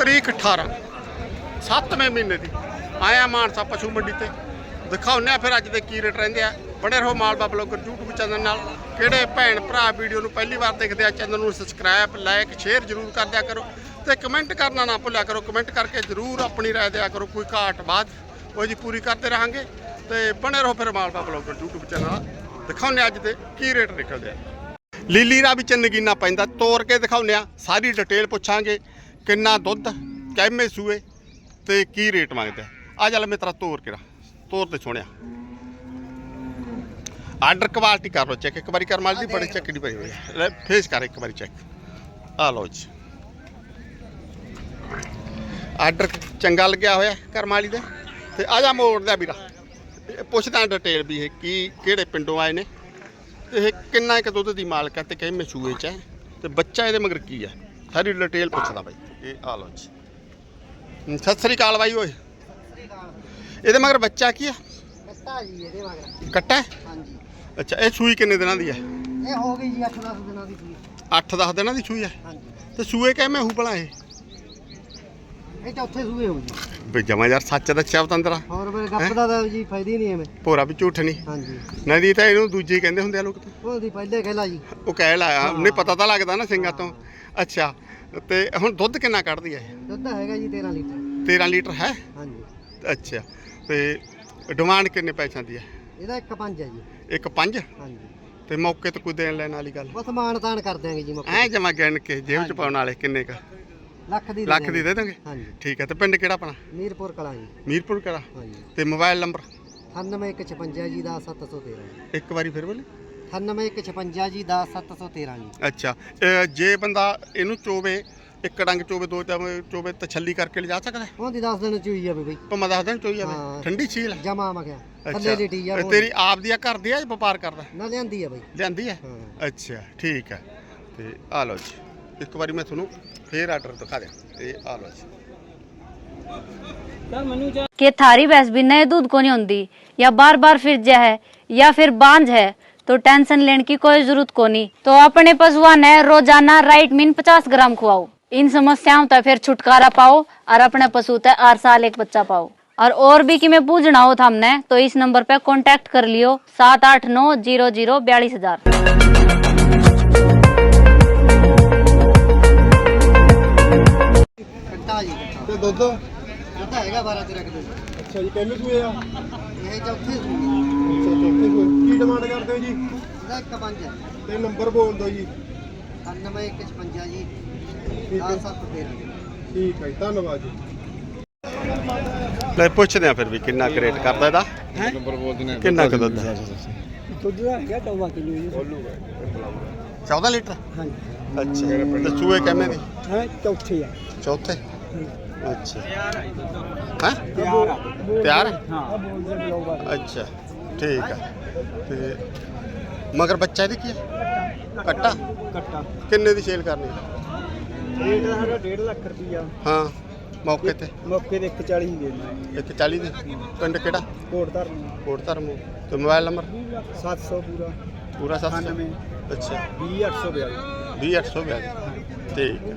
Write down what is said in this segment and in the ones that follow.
ਤਰੀਕ 18 7ਵੇਂ ਮਹੀਨੇ ਦੀ। ਆਇਆ ਮਾਨਸਾ ਪਸ਼ੂ ਮੰਡੀ ਤੇ। ਦਿਖਾਉਂਦੇ ਆ ਫਿਰ ਅੱਜ ਦੇ ਕੀ ਰੇਟ ਰਹਿੰਦੇ ਆ। ਬਣੇ ਰਹੋ ਮਾਲਵਾ ਬਲੌਗਰ YouTube ਚੈਨਲ ਨਾਲ। ਕਿਹੜੇ ਭੈਣ ਭਰਾ ਵੀਡੀਓ ਨੂੰ ਪਹਿਲੀ ਵਾਰ ਦੇਖਦੇ ਆ ਚੈਨਲ ਨੂੰ ਸਬਸਕ੍ਰਾਈਬ ਲਾਈਕ ਸ਼ੇਅਰ ਜ਼ਰੂਰ ਕਰ ਦਿਆ ਕਰੋ। ਤੇ ਕਮੈਂਟ ਕਰਨਾ ਨਾ ਭੁੱਲਿਆ ਕਰੋ। ਕਮੈਂਟ ਕਰਕੇ ਜ਼ਰੂਰ ਆਪਣੀ ਰਾਏ ਦਿਆ ਕਰੋ। ਕੋਈ ਘਾਟ ਬਾਤ ਉਹ ਜੀ ਪੂਰੀ ਕਰਦੇ ਰਹਾਂਗੇ। ਤੇ ਬਣੇ ਰਹੋ ਫਿਰ ਮਾਲਵਾ ਬਲੌਗਰ YouTube ਚੈਨਲ ਨਾਲ। ਦਿਖਾਉਂਦੇ ਆ ਅੱਜ ਦੇ ਕੀ ਰੇਟ ਨਿਕਲਦੇ ਆ। ਲੀਲੀ ਰਾ ਵਿੱਚ ਨਗੀਨਾ ਪੈਂਦਾ। ਤੋੜ ਕੇ ਦਿਖਾਉਂਦੇ ਆ। ਸਾਰੀ ਡਿਟੇਲ ਪੁੱਛਾਂਗੇ। ਕਿੰਨਾ ਦੁੱਧ, ਕਿੰਨੇ ਸੂਏ ਤੇ ਕੀ ਰੇਟ ਮੰਗਦਾ ਆ? ਆ ਚੱਲ ਮੇਰਾ ਤੋਰ ਕਿਰਾ ਤੋਰ ਤੇ ਸੋਹਣਿਆ ਆਰਡਰ ਕੁਆਲਿਟੀ ਕਰ ਲਓ ਚੈੱਕ ਇੱਕ ਵਾਰੀ ਕਰ ਮਾਲ ਦੀ ਬੜੀ ਚੱਕੜੀ ਦੀ ਪਈ ਹੋਈ ਲੈ ਫੇਸ ਕਰ ਇੱਕ ਵਾਰੀ ਚੈੱਕ ਆ ਲਓ ਜੀ। ਆਰਡਰ ਚੰਗਾ ਲੱਗਿਆ ਹੋਇਆ ਕਰਮਾਲੀ ਦਾ। ਤੇ ਆ ਜਾ ਮੋੜਦਾ ਵੀਰਾ। ਪੁੱਛਦਾ ਡਿਟੇਲ ਵੀ ਇਹ ਕੀ, ਕਿਹੜੇ ਪਿੰਡੋਂ ਆਏ ਨੇ। ਤੇ ਇਹ ਕਿੰਨਾ ਇੱਕ ਦੁੱਧ ਦੀ ਮਾਲਕ ਹੈ ਤੇ ਕਿੰਨੇ ਸੂਏ ਚ ਹੈ। ਤੇ ਬੱਚਾ ਇਹਦੇ ਮਗਰ ਕੀ ਹੈ ਸਾਰੀ ਡਿਟੇਲ ਪੁੱਛਦਾ ਬਾਈ। ਇਹ ਆ ਲਓ ਜੀ। ਸਤਿ ਸ੍ਰੀ ਅਕਾਲ ਬਾਈ ਓਏ। ਇਹਦੇ ਮਗਰ ਬੱਚਾ ਕੀ ਹੈ ਕੱਟਾ ਜੀ ਇਹਦੇ ਮਗਰ। ਕੱਟਾ? ਹਾਂਜੀ। ਅੱਛਾ ਇਹ ਸੂਈ ਕਿੰਨੇ ਦਿਨਾਂ ਦੀ ਹੈ ਇਹ ਹੋ ਗਈ ਜੀ 8-10 ਦਿਨਾਂ ਦੀ ਸੂਈ। 8-10 ਦਿਨਾਂ ਦੀ ਸੂਈ ਹੈ ਹਾਂਜੀ। ਤੇ ਸੂਏ ਕਿਵੇਂ ਹੂ ਭਲਾ ਇਹ? ਇਹ ਚੌਥੇ ਸੂਏ ਹੋ ਜੀ। ਵੀ ਜਮਾ ਯਾਰ ਸੱਚ ਦੱਸਿਆ ਬਤੰਦਰਾ ਹੋਰ ਮੇਰੇ ਗੱਪ ਦਾ ਤਾਂ ਜੀ ਫਾਇਦਾ ਹੀ ਨਹੀਂ ਐਵੇਂ। ਭੋਰਾ ਵੀ ਝੂਠ ਨਹੀਂ। ਹਾਂਜੀ। ਨਹੀਂ ਤਾਂ ਇਹਨੂੰ ਦੂਜੇ ਕਹਿੰਦੇ ਹੁੰਦੇ ਆ ਲੋਕ ਉਹਦੀ ਪਹਿਲੇ ਕਹਿਲਾ ਜੀ। ਉਹ ਕਹਿ ਲਾਇਆ ਨਹੀਂ ਪਤਾ ਤਾਂ ਲੱਗਦਾ ਨਾ ਸਿੰਘਾਂ ਤੋਂ। ਅੱਛਾ ਤੇ ਹੁਣ ਦੁੱਧ ਕਿੰਨਾ ਕੱਢਦੀ ਹੈ ਇਹ? ਦੁੱਧ ਹੈਗਾ ਜੀ 13 ਲੀਟਰ। 13 ਲੀਟਰ ਹੈ? ਹਾਂਜੀ। ਅੱਛਾ। ਤੇ ਡਿਮਾਂਡ ਕਿੰਨੇ ਪੈਸਿਆਂ ਦੀ ਹੈ ਇਹਦਾ ਇੱਕ ਪੰਜ ਹੈ ਜੀ। ਇੱਕ ਪੰਜ? ਹਾਂਜੀ। ਤੇ ਮੌਕੇ ਤੇ ਕੋਈ ਦੇਣ ਲੈਣ ਵਾਲੀ ਗੱਲ? ਬਸ ਮਾਨ ਤਾਨ ਕਰ ਦਿਆਂਗੇ ਜੀ ਮੌਕੇ ਐ ਜਮਾ ਗਿਣ ਕੇ ਜੇਬ ਚ ਪਾਉਣ ਵਾਲੇ ਕਿੰਨੇ ਕ? ਲੱਖ ਦੀ ਲੱਖ ਦੀ। ਦੇ ਦੋਗੇ ਹਾਂਜੀ। ਠੀਕ ਹੈ ਤੇ ਪਿੰਡ ਕਿਹੜਾ ਆਪਣਾ? ਮੀਰਪੁਰ ਕਲਾਂ ਜੀ। ਮੀਰਪੁਰ ਕਿਹੜਾ ਹਾਂਜੀ। ਤੇ ਮੋਬਾਈਲ ਨੰਬਰ? 9156 ਜੀ ਦਾ 713 ਜੀ। ਇੱਕ ਵਾਰੀ ਫਿਰ ਬੋਲੇ। 9156 ਜੀ ਦਾ 713 ਜੀ ਅੱਛਾ ਅਹ ਜੇ ਬੰਦਾ ਇਹਨੂੰ ਚੋਵੇ ਇੱਕ ਡੰਗ ਚੋਵੇ ਦੋ ਚਾਵੇ ਚੋਵੇ ਤਸੱਲੀ ਕਰਕੇ ਲਿਜਾ ਸਕਦਾ ਹੈ? ਉਹਦੀ 10 ਦਿਨ ਚ ਹੋਈ ਜਾਵੇ ਬਈ ਭਾਵੇਂ ਦੱਸ ਦਿਨ ਚੋਈ ਜਾਵੇ ਹਾਂ। ਠੰਡੀ ਛੀਲ ਜਮਾ ਆ ਗਿਆ ਅੱਛਾ ਥੱਲੇ ਲਿਟੀ ਆ ਇਹ ਤੇਰੀ ਆਪ ਦੀ ਆ ਘਰ ਦੀ ਆ ਜਾਂ ਵਪਾਰ ਕਰਦਾ ਨਾ ਲਿਆਂਦੀ ਆ ਬਈ ਲਿਆਂਦੀ ਹੈ ਹਾਂ ਅੱਛਾ ਠੀਕ ਹੈ ਤੇ ਆ ਲਓ ਜੀ ਇੱਕ ਵਾਰੀ ਮੈਂ ਤੁਹਾਨੂੰ ਫੇਰ ਆਰਡਰ ਦਿਖਾ ਦਿਆਂ ਇਹ ਆ ਲਓ ਜੀ कि थारी भैंस भी नए दूध को नहीं होती या बार बार फिर जा है या फिर बांझ है तो टेंशन लेने की कोई जरूरत को नहीं तो अपने पशुआ ने रोजाना राइट मीन पचास ग्राम खुआओ इन समस्याओं तक फिर छुटकारा पाओ और अपने पशु तक हर साल एक बच्चा पाओ और और भी कि मैं पूछना हो था हमने तो इस नंबर पे कांटेक्ट कर लियो सात आठ नौ जीरो जीरो बयालीस हजार ਕੱਟਾ ਜੀ ਕੱਟਾ। ਤੇ ਦੁੱਧ ਦੁੱਧ ਹੈਗਾ 12 13 ਕਿਲੋ ਅੱਛਾ ਜੀ ਕਿੰਨੇ ਸੂਏ ਆ ਇਹ ਚੌਥੇ ਸੂਈ ਅੱਛਾ ਚੌਥੇ ਸੂਏ ਕੀ ਡਿਮਾਂਡ ਕਰਦੇ ਹੋ ਜੀ? ਇਹਦਾ ਇੱਕ ਪੰਜ ਹੈ ਤੇ ਨੰਬਰ ਬੋਲ ਦਿਓ ਜੀ। 9156 ਜੀ। ਠੀਕ ਹੈ। 713 ਠੀਕ ਹੈ ਜੀ, ਧੰਨਵਾਦ ਜੀ। ਲੈ ਪੁੱਛਦੇ ਆ ਫਿਰ ਵੀ ਕਿੰਨਾ ਕੁ ਰੇਟ ਕਰਦਾ ਇਹਦਾ? ਨੰਬਰ ਬੋਲ ਦਿੰਦੇ ਕਿੰਨਾ ਕੁ ਦੁੱਧ ਹੈ? ਦੁੱਧ ਦਾ ਹੈਗਾ 14 ਕਿਲੋ ਜੀ। 14 ਲੀਟਰ? ਹਾਂਜੀ। ਅੱਛਾ ਤੇ ਸੂਏ ਕਿੰਨੇ ਦੀ ਹਾਂ ਚੌਥੇ ਆ। ਚੌਥੇ? ਅੱਛਾ। ਹਾਂ? ਤਿਆਰ ਹੈ ਹਾਂ। ਅੱਛਾ। ਠੀਕ ਹੈ ਤੇ ਮਗਰ ਬੱਚਾ ਇਹਦੇ ਕੀ ਹੈ ਕੱਟਾ? ਕੱਟਾ। ਕਿੰਨੇ ਦੀ ਸੇਲ ਕਰਨੀ? ਹੈ? ਰੇਟ ਦਾ ਹੈਗਾ 1.5 ਲੱਖ ਰੁਪਈਆ। ਹਾਂ ਮੌਕੇ ਤੇ। ਮੌਕੇ ਦੇ 140 ਹੀ ਦੇਣਾ 140 ਦੀ? ਪਿੰਡ ਕਿਹੜਾ? ਕੋਟ ਧਰਨ ਕੋਟ ਧਰਮ। ਤੇ ਮੋਬਾਈਲ ਨੰਬਰ 700 ਪੂਰਾ। ਪੂਰਾ 700 98 ਅੱਛਾ। 20842 20842 ਠੀਕ ਹੈ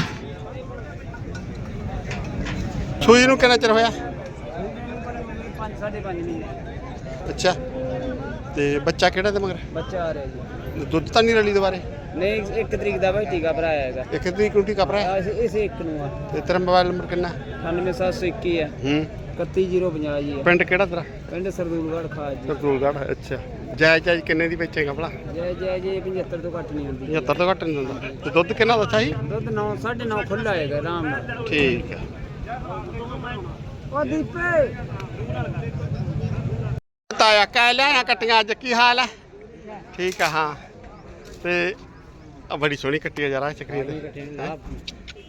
ਸੂਈ ਨੂੰ ਕਿੰਨਾ ਚਿਰ ਹੋਇਆ? 5 5.5 ਮਹੀਨੇ। ਅੱਛਾ। ਤੇ ਬੱਚਾ ਕਿਹੜਾ ਤੇ ਮਗਰ? ਬੱਚਾ ਆ ਰਿਹਾ ਜੀ। ਦੁੱਧ ਤਾਂ ਨਹੀਂ ਰਲੀ ਦੁਬਾਰੇ? ਨਹੀਂ ਇੱਕ ਤਰੀਕ ਦਾ ਭਾਈ ਟੀਕਾ ਭਰਾਇਆ ਹੈਗਾ। ਇੱਕ ਦੀ ਕੁੰਟੀ ਕਪਰਾ ਆ ਇਸ ਇਸ ਇੱਕ ਨੂੰ ਆ। ਤੇ ਤੇਰਾ ਮੋਬਾਈਲ ਨੰਬਰ ਕਿੰਨਾ? 98721 ਆ। ਹੂੰ। 31050 ਜੀ ਆ। ਪਿੰਡ ਕਿਹੜਾ ਤੇਰਾ? ਪਿੰਡ ਸਰਦੂਲਗੜ੍ਹ ਖਾਜ ਜੀ। ਸਰਦੂਲਗੜ੍ਹ ਅੱਛਾ। ਜਾਇਜ਼ ਜਾਇਜ਼ ਕਿੰਨੇ ਦੀ ਵੇਚੇਗਾ ਭਲਾ? ਜੈ ਜੈ ਜੀ 75 ਤੋਂ ਘੱਟ ਨਹੀਂ ਹੁੰਦੀ 75 ਤੋਂ ਘੱਟ ਨਹੀਂ ਦਿੰਦਾ ਤੇ ਦੁੱਧ ਕਿੰਨਾ ਦੱਸਿਆ ਸੀ? ਦੁੱਧ 9 9.5 ਖੁੱਲਾ ਹੈਗਾ ਆਰਾਮ ਨਾਲ। ਠੀਕ ਹੈ ਉਹ ਦੀਪੇ ਤਾਇਆ ਕਹਿ ਲਿਆ ਕੱਟੀਆਂ ਅੱਜ ਕੀ ਹਾਲ ਹੈ ਠੀਕ ਆ ਹਾਂ। ਤੇ ਆ ਬੜੀ ਸੋਹਣੀ ਕੱਟੀ ਆ ਯਾਰ ਚੱਕਰੀ ਨੇ ਆਪ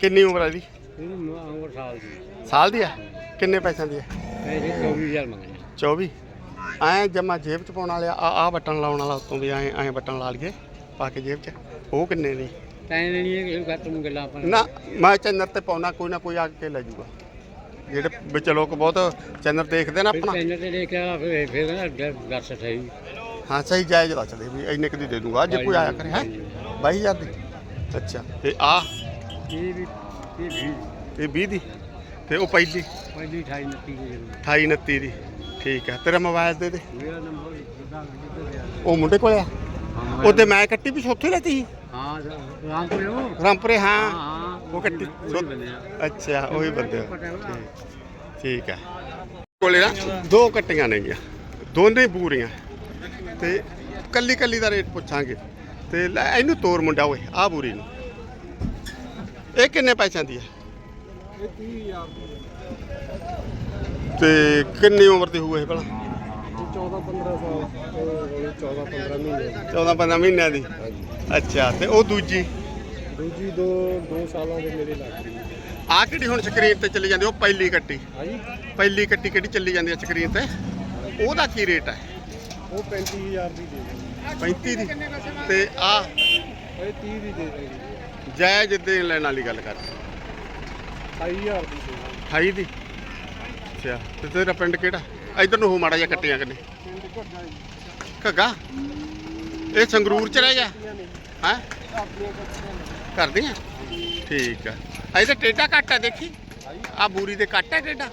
ਕਿੰਨੀ ਉਮਰ ਨੌ ਸਾਲ ਦੀ ਸਾਲ ਦੀ ਆ? ਕਿੰਨੇ ਪੈਸਿਆਂ ਦੀ ਆ? ਇਹ 24000 ਮੰਗਦੇ 24 ਐ ਜਮਾ ਜੇਬ ਚ ਪਾਉਣ ਵਾਲੇ ਆ ਆ ਬਟਨ ਲਾਉਣ ਵਾਲਾ ਉਤੋਂ ਵੀ ਐ ਐ ਬਟਨ ਲਾ ਲਈਏ ਪਾ ਕੇ ਜੇਬ ਚ। ਉਹ ਕਿੰਨੇ ਦੀ? ਤਾਂ ਇਹ ਨਹੀਂ ਹੈ ਇਹ ਖਤਮ ਗੱਲਾਂ ਆਪਾਂ ਨਾ। ਮੈਂ ਚੈਨਲ ਤੇ ਪਾਉਣਾ ਕੋਈ ਨਾ ਕੋਈ ਆ ਕੇ ਲੈ ਜਾਊਗਾ ਜਿਹੜੇ ਵਿੱਚ ਲੋਕ ਬਹੁਤ ਚੈਨਲ ਦੇਖਦੇ ਨਾ ਆਪਣਾ। ਚੈਨਲ ਤੇ ਦੇਖਿਆ ਫਿਰ ਫਿਰ ਨਾ ਗੱਲ ਸਹੀ। ਹਾਂ ਸਹੀ ਜਾਇਜ਼ ਦੱਸਦੇ ਵੀ ਇੰਨੇ ਕੁ ਦੀ ਦੇ ਦੂੰਗਾ ਜੇ ਕੋਈ ਆਇਆ ਕਰੇ ਹੈ? 22000 ਦੀ। ਅੱਛਾ ਤੇ ਆ। ਇਹ ਵੀ ਇਹ ਵੀ। ਇਹ 20 ਦੀ। ਤੇ ਉਹ ਪਹਿਲੀ ਪਹਿਲੀ 28 29 ਦੀ ਜ਼ਰੂਰ 28 29 ਦੀ। ਠੀਕ ਹੈ ਤੇਰਾ ਮੋਬਾਈਲ ਦੇ ਦੇ। ਮੇਰਾ ਨੰਬਰ ਉਹ ਮੁੰਡੇ ਕੋਲੇ ਆ? ਹਾਂ ਉਹਦੇ ਮੈਂ ਕੱਟੀ ਵੀ ਉੱਥੇ ਲੈਤੀ ਹਾਂ ਰਾਮਪੁਰੇ ਉਹ ਰਾਮਪੁਰੇ ਹਾਂ ਉਹ ਕੱਟੀ। ਅੱਛਾ ਉਹੀ ਬੰਦੇ। ਠੀਕ ਠੀਕ ਹੈ। ਕੋਲੇ ਨਾ। ਦੋ ਕੱਟੀਆਂ ਨੇਗੀਆਂ। ਦੋਨੇ ਪੂਰੀਆਂ। ਤੇ ਕੱਲੀ ਕੱਲੀ ਦਾ ਰੇਟ ਪੁੱਛਾਂਗੇ। ਤੇ ਲੈ ਇਹਨੂੰ ਤੋਰ ਮੁੰਡਾ ਓਏ ਆ ਬੂਰੀ ਨੂੰ। ਇਹ ਕਿੰਨੇ ਪੈਸਿਆਂ ਦੀ ਹੈ? ਤੇ ਕਿੰਨੀ ਉਮਰ ਦੀ ਹੋਊ ਇਹ ਭਲਾ? 14 15 ਸਾਲ 14 15 ਮਹੀਨੇ 14 15 ਮਹੀਨਿਆਂ ਦੀ। ਅੱਛਾ ਤੇ ਉਹ ਦੂਜੀ? ਦੂਜੀ ਦੋ 2 ਸਾਲਾਂ ਦੇ ਮੇਰੇ ਲੱਗ ਗਈ ਆ ਕਿਹੜੀ ਹੁਣ ਸਕਰੀਨ ਤੇ ਚੱਲੀ ਜਾਂਦੀ? ਉਹ ਪਹਿਲੀ ਕੱਟੀ। ਹਾਂਜੀ। ਪਹਿਲੀ ਕੱਟੀ ਕਿਹੜੀ ਚੱਲੀ ਜਾਂਦੀ ਹੈ ਸਕਰੀਨ ਤੇ? ਉਹਦਾ ਕੀ ਰੇਟ ਹੈ ਉਹ 35000 ਦੀ ਦੇ ਦੇ 35 ਦੀ? ਤੇ ਆ ਇਹ 30 ਦੀ ਦੇ ਦੇ ਜਾਇਜ਼ ਦੇਣ ਲੈਣ ਵਾਲੀ ਗੱਲ ਕਰ। 28000 ਦੀ ਦੇ 28 ਦੀ? ਅੱਛਾ ਤੇ ਤੇਰਾ ਪਿੰਡ ਕਿਹੜਾ? ਇਧਰ ਨੂੰ ਹੋ ਮਾੜਾ ਜਿਹਾ ਕੱਟੀਆਂ ਕਿੰਨੇ ਘੱਗਾ? ਇਹ ਸੰਗਰੂਰ ਚ ਰਹਿ ਗਿਆ? ਹੈ? ਕਰਦੀਆਂ? ਠੀਕ ਆ। ਇਹਦੇ ਟੇਡਾ ਘੱਟ ਆ ਦੇਖੀ। ਆ ਬੂਰੀ ਦੇ ਘੱਟ ਹੈ ਟੇਡਾ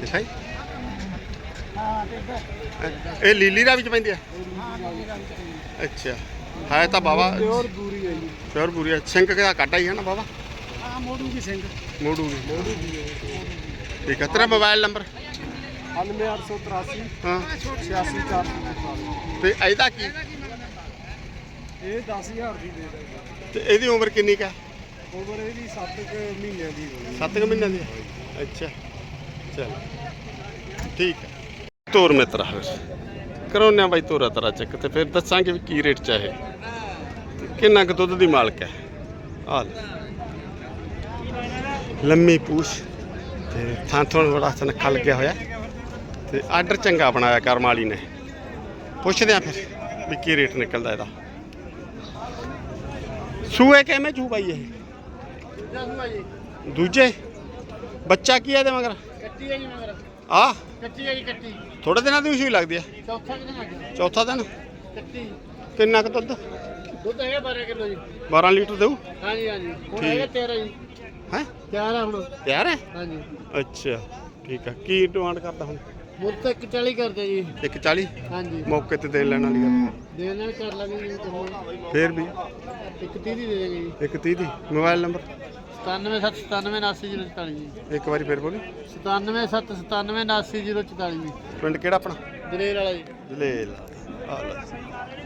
ਦਿਖਾਈ। ਇਹ ਲੀਲੀ ਦਾ ਵਿੱਚ ਪੈਂਦੀ ਆ? ਅੱਛਾ। ਹੈ ਤਾਂ ਬਾਬਾ। ਪਿਓਰ ਦੂਰੀ ਹੈ ਜੀ। ਪਿਓਰ ਬੂਰੀ ਆ। ਸਿੰਕ ਦਾ ਘੱਟ ਹੀ ਹੈ ਨਾ ਬਾਬਾ? ਆ ਮੋੜੂ ਕੀ ਸਿੰਘ ਮੋੜੂਗੀ ਮੋੜੂ ਦੀ। ਠੀਕ ਹੈ ਤੇਰਾ ਮੋਬਾਈਲ ਨੰਬਰ? 9883 ਹਾਂ। 86447 ਤੇ ਇਹਦਾ ਕੀ? ਇਹ 10000 ਦੀ ਦੇ ਦੇ ਤੇ ਇਹਦੀ ਉਮਰ ਕਿੰਨੀ ਕਾ ਓਵਰ ਇਹਦੀ 7 ਮਹੀਨਿਆਂ ਦੀ ਹੋਣੀ 7 ਮਹੀਨਿਆਂ ਦੀ? ਅੱਛਾ। ਚਲ। ਠੀਕ ਹੈ। ਤੋਰ ਮਿੱਤਰਾ ਕਰਾਉਨੇ ਆ ਬਾਈ ਤੋਰਾ ਤਰਾ ਚੱਕ ਤੇ ਫਿਰ ਦੱਸਾਂਗੇ ਵੀ ਕੀ ਰੇਟ ਚ ਹੈ ਇਹ। ਤੇ ਕਿੰਨਾ ਕੁ ਦੁੱਧ ਦੀ ਮਾਲਕ ਹੈ? ਆ ਲੈ। ਲੰਮੀ ਪੂਛ। ਤੇ ਥਾਂ ਥੋਂ ਬੜਾ ਸਨਖਾ ਲੱਗਿਆ ਹੋਇਆ। ਤੇ ਆਰਡਰ ਚੰਗਾ ਬਣਾਇਆ ਕਰਮ ਵਾਲੀ ਨੇ। ਪੁੱਛਦੇ ਆ ਫਿਰ ਵੀ ਕੀ ਰੇਟ ਨਿਕਲਦਾ ਇਹਦਾ। ਸੂਏ ਕਿਵੇਂ ਚੂ ਬਾਈ ਇਹ? ਦੂਜੇ ਬੱਚਾ ਕੀ ਹੈ ਇਹਦੇ ਮਗਰ? ਕੱਟੀ ਹੈ ਜੀ ਮਗਰ। ਆ? ਕੱਟੀ ਹੈ ਜੀ ਕੱਟੀ। ਥੋੜੇ ਦਿਨਾਂ ਦੀ ਸੂਈ ਲੱਗਦੀ ਹੈ ਚੌਥਾ ਦਿਨ ਅੱਜ ਚੌਥਾ ਦਿਨ? ਕੱਟੀ। ਕਿੰਨਾ ਕੁ ਦੁੱਧ? ਦੁੱਧ ਹੈਗਾ 12 ਕਿਲੋ ਜੀ। 12 ਲੀਟਰ ਦੇਊ? ਹਾਂਜੀ ਹਾਂਜੀ। ਹੁਣ। ਹੈਗਾ 13 ਜੀ। ਹੈ? ਤਿਆਰ ਆ ਹੁਣ। ਤਿਆਰ ਹੈ? ਹਾਂਜੀ। ਅੱਛਾ। ਠੀਕ ਹੈ ਕੀ ਡਿਮਾਂਡ ਕਰਦਾ ਹੁਣ? ਮੁੱਲ ਤਾਂ 140 ਕਰਦੇ ਜੀ। 140 ਹਾਂਜੀ। ਮੌਕੇ ਤੇ ਦੇਣ ਲੈਣ ਵਾਲੀ ਗੱਲ ਦੇ ਨਾਲ ਕਰ ਲਾਂਗੇ ਜੀ ਤੁਸੀਂ ਫੇਰ ਵੀ? ਇੱਕ 30 ਦੀ ਦੇ ਦੇਂਗੇ ਜੀ। 130 ਦੀ। Mobile number? 9779798044 ਜੀ। ਇੱਕ ਵਾਰੀ ਫੇਰ ਬੋਲੀ। 9779798044 ਜੀ। ਪਿੰਡ ਕਿਹੜਾ ਆਪਣਾ? ਦਲੇਰ ਵਾਲਾ ਜੀ। ਜਲੇਲ ਆ ਲਓ ਜੀ।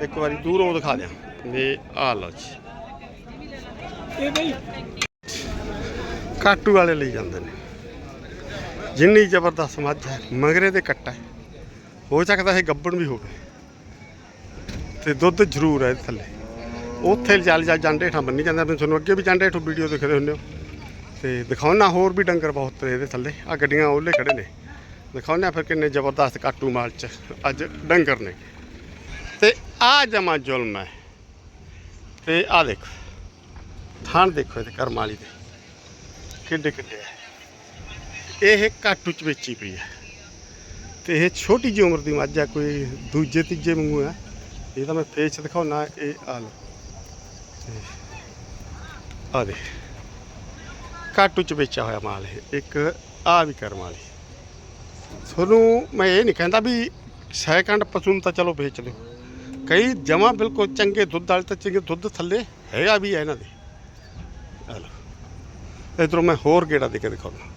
ਇੱਕ ਵਾਰੀ ਦੂਰੋਂ ਦਿਖਾ ਦਿਆਂ। ਇਹ ਆ ਲਓ ਜੀ। ਇਹ ਬਈ। ਕਾਟੂ ਵਾਲੇ ਲਈ ਜਾਂਦੇ ਨੇ। ਜਿੰਨੀ ਜ਼ਬਰਦਸਤ ਮੱਝ ਹੈ, ਮਗਰੇ ਦੇ ਕੱਟਾ ਹੋ। ਸਕਦਾ ਇਹ ਗੱਬਣ ਵੀ ਹੋਵੇ। ਤੇ ਦੁੱਧ ਜ਼ਰੂਰ ਹੈ ਇਹਦੇ ਥੱਲੇ। ਉੱਥੇ ਚੱਲ ਜਾ, ਜਾਂਡੇ ਠਾਂ ਬੰਨੀ ਜਾਂਦਾ। ਮੈਂ ਤੁਹਾਨੂੰ ਅੱਗੇ ਵੀ ਜਾਂਡੇ ਠੋਂ ਵੀਡੀਓ ਦਿਖਦੇ ਹੁੰਦੇ ਹੋ। ਤੇ ਦਿਖਾਉਣਾ ਹੋਰ ਵੀ ਡੰਗਰ ਬਹੁਤ ਨੇ ਇਹਦੇ ਥੱਲੇ। ਆ ਗੱਡੀਆਂ ਉਹਲੇ ਖੜੇ ਨੇ। ਦਿਖਾਉਣਾ ਫਿਰ ਕਿੰਨੇ ਜ਼ਬਰਦਸਤ ਕਾਟੂ ਮਾਲ ਚ ਅੱਜ ਡੰਗਰ ਨੇ। ਤੇ ਆ ਜਮਾ ਜ਼ੁਲਮ ਹੈ। ਤੇ ਆ ਦੇਖੋ। ਥਾਣ ਦੇਖੋ ਇਹਦੇ ਕਰਮਾਲੀ ਦੇ। ਕਿੱਡੇ ਕਿੱਡੇ ਹੈ। ਇਹ ਘੱਟ ਚ ਵੇਚੀ ਪਈ ਹੈ। ਤੇ ਇਹ ਛੋਟੀ ਜਿਹੀ ਉਮਰ ਦੀ ਮੱਝ ਆ, ਕੋਈ ਦੂਜੇ, ਤੀਜੇ ਵਾਂਗੂ ਆ। ਇਹ ਤਾਂ ਮੈਂ ਫੇਸ ਦਿਖਾਉਣਾ, ਇਹ ਆ ਲੋ ਆ ਦੇ ਕਾਟੂ ਚ ਵੇਚਿਆ ਹੋਇਆ ਮਾਲ ਇਹ, ਇੱਕ ਆ ਵੀ ਕਰਮ ਵਾਲੀ। ਤੁਹਾਨੂੰ ਮੈਂ ਇਹ ਨਹੀਂ ਕਹਿੰਦਾ ਵੀ ਸੈਕੰਡ ਪਸ਼ੂ ਨੂੰ ਤਾਂ ਚਲੋ ਵੇਚ ਦਿਓ ਕਈ ਜਮਾ ਬਿਲਕੁਲ ਚੰਗੇ ਦੁੱਧ ਵਾਲੇ ਤਾਂ ਚੰਗੇ ਦੁੱਧ ਥੱਲੇ ਹੈਗਾ ਵੀ ਹੈ ਇਹਨਾਂ ਦੇ। ਆ ਲਓ। ਇਧਰੋਂ ਮੈਂ ਹੋਰ ਗੇੜਾ ਦੇ ਕੇ ਦਿਖਾਉਣਾ।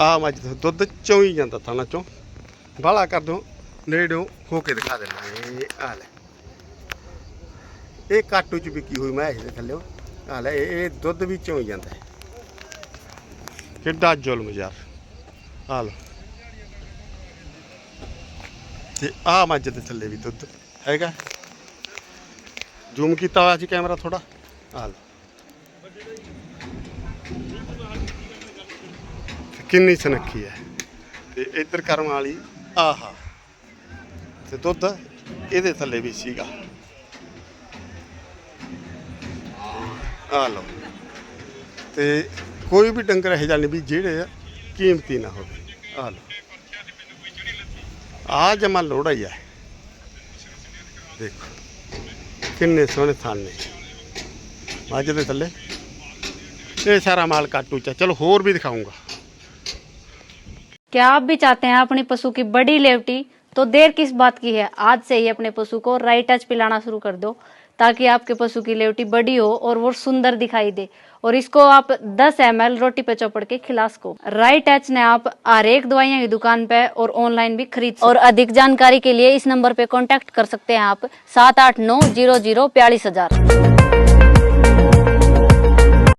ਆ ਮੱਝ ਦਾ ਦੁੱਧ ਚੋਂ ਹੀ ਜਾਂਦਾ ਥਾਣਾ ਚੋਂ। ਬਾਲਾ ਕਰ ਦੋ ਨੇੜਿਓ ਹੋ ਕੇ ਦਿਖਾ ਦੇਣਾ ਇਹ ਆ ਲੈ। ਇਹ ਕਾਟੂ ਚ ਵਿਕੀ ਹੋਈ ਮੈਂ ਇਹਦੇ ਥੱਲੇ। ਆ ਲੈ, ਇਹ ਦੁੱਧ ਵੀ ਚੋਂ ਹੀ ਜਾਂਦਾ ਕਿੱਡਾ ਜ਼ੁਲਮ ਯਾਰ। ਆ ਲਓ। ਤੇ ਆ ਮੱਝ ਦੇ ਥੱਲੇ ਵੀ ਦੁੱਧ ਹੈਗਾ। ਜ਼ੂਮ ਕੀਤਾ ਹੋਇਆ ਸੀ ਕੈਮਰਾ ਥੋੜਾ ਆ ਲਓ। ਕਿੰਨੀ ਸੁਨੱਖੀ ਹੈ? ਤੇ ਇੱਧਰ ਕਰਮ ਵਾਲੀ, ਆਹਾ। ਤੇ ਦੁੱਧ ਇਹਦੇ ਥੱਲੇ ਵੀ ਸੀਗਾ। ਆ ਲਓ। ਤੇ ਕੋਈ ਵੀ ਡੰਗਰ ਇਹ ਨਹੀਂ ਵੀ ਜਿਹੜੇ ਕੀਮਤੀ ਨਾ ਹੋਵੇ। ਆ ਲਓ। ਆ ਜਮਾ ਲੋੜਾ ਹੀ ਹੈ। ਦੇਖੋ, ਕਿੰਨੇ ਸੋਹਣੇ ਥਣ ਨੇ। ਮੱਝ ਦੇ ਥੱਲੇ। ਇਹ ਸਾਰਾ ਮਾਲ ਕਾਟੂ ਚ ਚਲੋ ਹੋਰ ਵੀ ਦਿਖਾਉਂਗਾ। क्या आप भी चाहते हैं अपने पशु की बड़ी लेवटी? तो देर किस बात की है? आज से ही अपने पशु को राइट टच पिलाना शुरू कर दो, ताकि आपके पशु की लेवटी बड़ी हो और वो सुंदर दिखाई दे। और इसको आप 10 एम रोटी पे चौपड़ के खिला सको। राइट टच ने आप हर एक दवाइयाँ की दुकान पे और ऑनलाइन भी खरीद और अधिक जानकारी के लिए इस नंबर पे कांटेक्ट कर सकते हैं आप, सात आठ नौ ज़ीरो ज़ीरो बयालीस हज़ार।